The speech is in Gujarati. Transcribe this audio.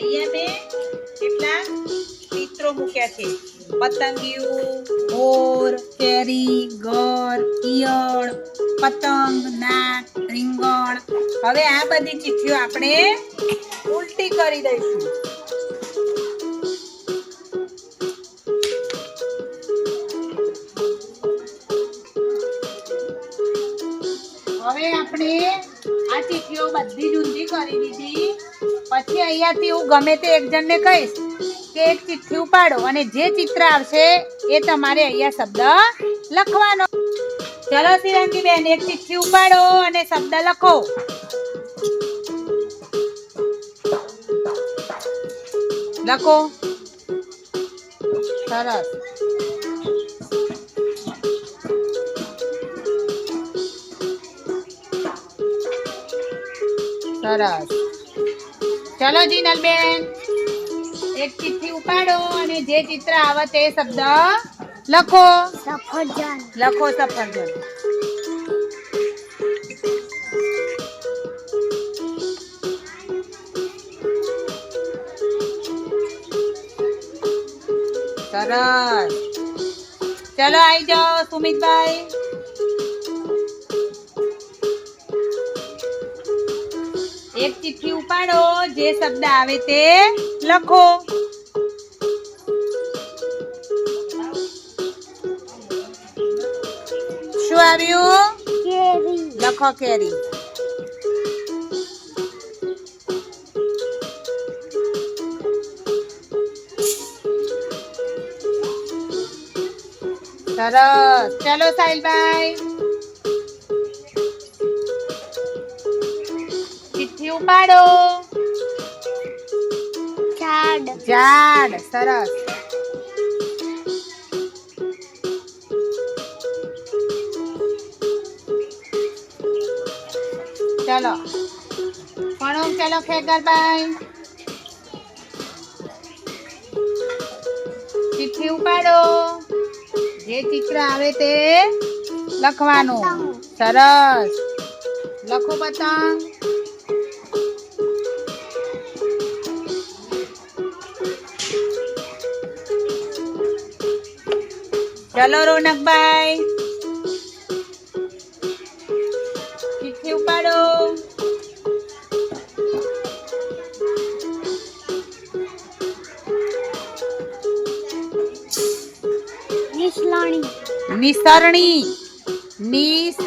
અહીંયા મેં કેટલાક ચિત્રો મૂક્યા છે. પતંગિયું ઓર કેરી ગર ઈયળ, પતંગ નાક રીંગણ. હવે આ બધી ચિઠ્ઠીઓ આપણે ઉલટી કરી દઈશું. હવે આપણે આ ચિઠ્ઠીઓ બધી જ ઊંધી કરી દીધી. પછી અહીંયાથી હું ગમે તે એક જણને કહીશ કે એક ચિઠ્ઠી ઉપાડો અને જે ચિત્ર આવશે એ તમારે અહીંયા શબ્દ લખવાનો. ચલો શિરંગી બેન એક ચિઠ્ઠી ઉપાડો અને શબ્દ લખો. લખો. સરસ. સરસ. ચલો જીનલ બેન એક ચિઠ્ઠી ઉપાડો અને જે ચિત્ર આવે તે શબ્દ લખો. સફરજન. લખો સફરજન. સરસ. ચલો આવી જાઓ સુમિતભાઈ. એક ચિઠ્ઠી ઉપાડો, જે શબ્દ આવે તે લખો. શું આવ્યું? લખો કેરી. સરસ. ચાલો સાહિલભાઈ. ઉપાડો. ઝાડ. ઝાડ સરસ. ચલો. ભણો ચલો ખેગરભાઈ ચિઠ્ઠી ઉપાડો. જે ચિત્ર આવે તે લખવાનું. સરસ. લખો પતંગ. ચલો રોનકભાઈ ચિઠ્ઠી ઉપાડો. નિસરણી નિસરણી નિસ